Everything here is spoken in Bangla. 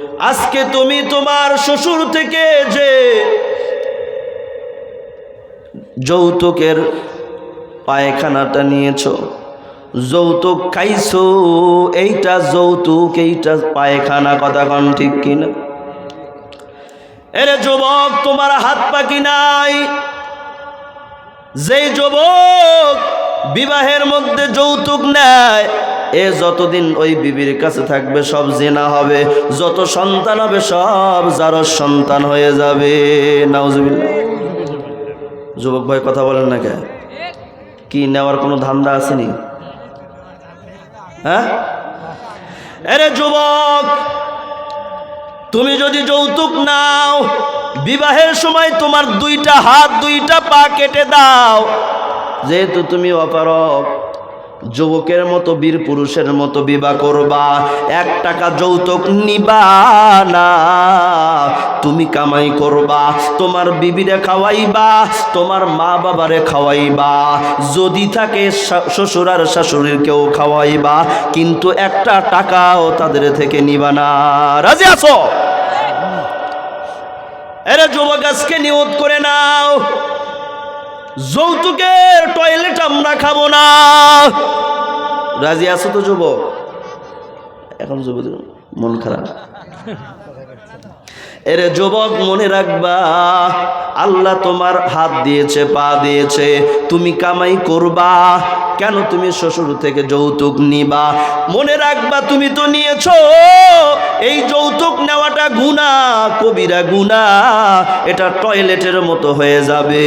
আজকে তুমি তোমার শ্বশুর থেকে যে যৌতুকের পায়খানাটা নিয়েছো, যৌতুক খাইছো, এইটা যৌতুক, এইটা পায়খানা, কথা কন ঠিক কিনা? এরে যুবক, তোমার হাত পাকি নাই? যেই যুবক বিবাহের মধ্যে যৌতুক নেয় এ যতদিন ওই বিবির কাছে থাকবে, সব জেনা হবে। যত সন্তান হবে, সব যারও সন্তান হয়ে যাবে। যুবক ভাই, কথা বলেন না কে কি নেওয়ার কোনো ধান্দা আসেনি? হ্যাঁ? যুবক, তুমি যদি যৌতুক নাও, বিবাহের সময় তোমার দুইটা হাত, দুইটা পা কেটে দাও। যেহেতু তুমি অপারক যুবকের মতো, বীর পুরুষের মতো বিবাহ করবা। এক টাকা যৌতুক নিবা না। তুমি কামাই করবা, তোমার বিবিরে খাওয়াইবা, তোমার মা বাবারে খাওয়াইবা। যদি থাকে শ্বশুর আর শাশুড়ির কেউ খাওয়াইবা, কিন্তু একটা টাকাও তাদের থেকে নিবা না। রাজি আছো? এরা যুবক, আজকে নিয়ত করে নাও। যৌতুকের টয়লেট আমরা খাব না। রাজি আছো তো যুবক? এখন যুবক, মন খারাপ। এরে যুবক, মনে রাখবা, আল্লাহ তোমার হাত দিয়েছে, পা দিয়েছে, তুমি কামাই করবা, কেন তুমি শ্বশুর থেকে যৌতুক নিবা? মনে রাখবা, তুমি তো নিয়েছ, এই যৌতুক নেওয়াটা গুণা কবিরা গুণা এটা টয়লেটের মতো হয়ে যাবে।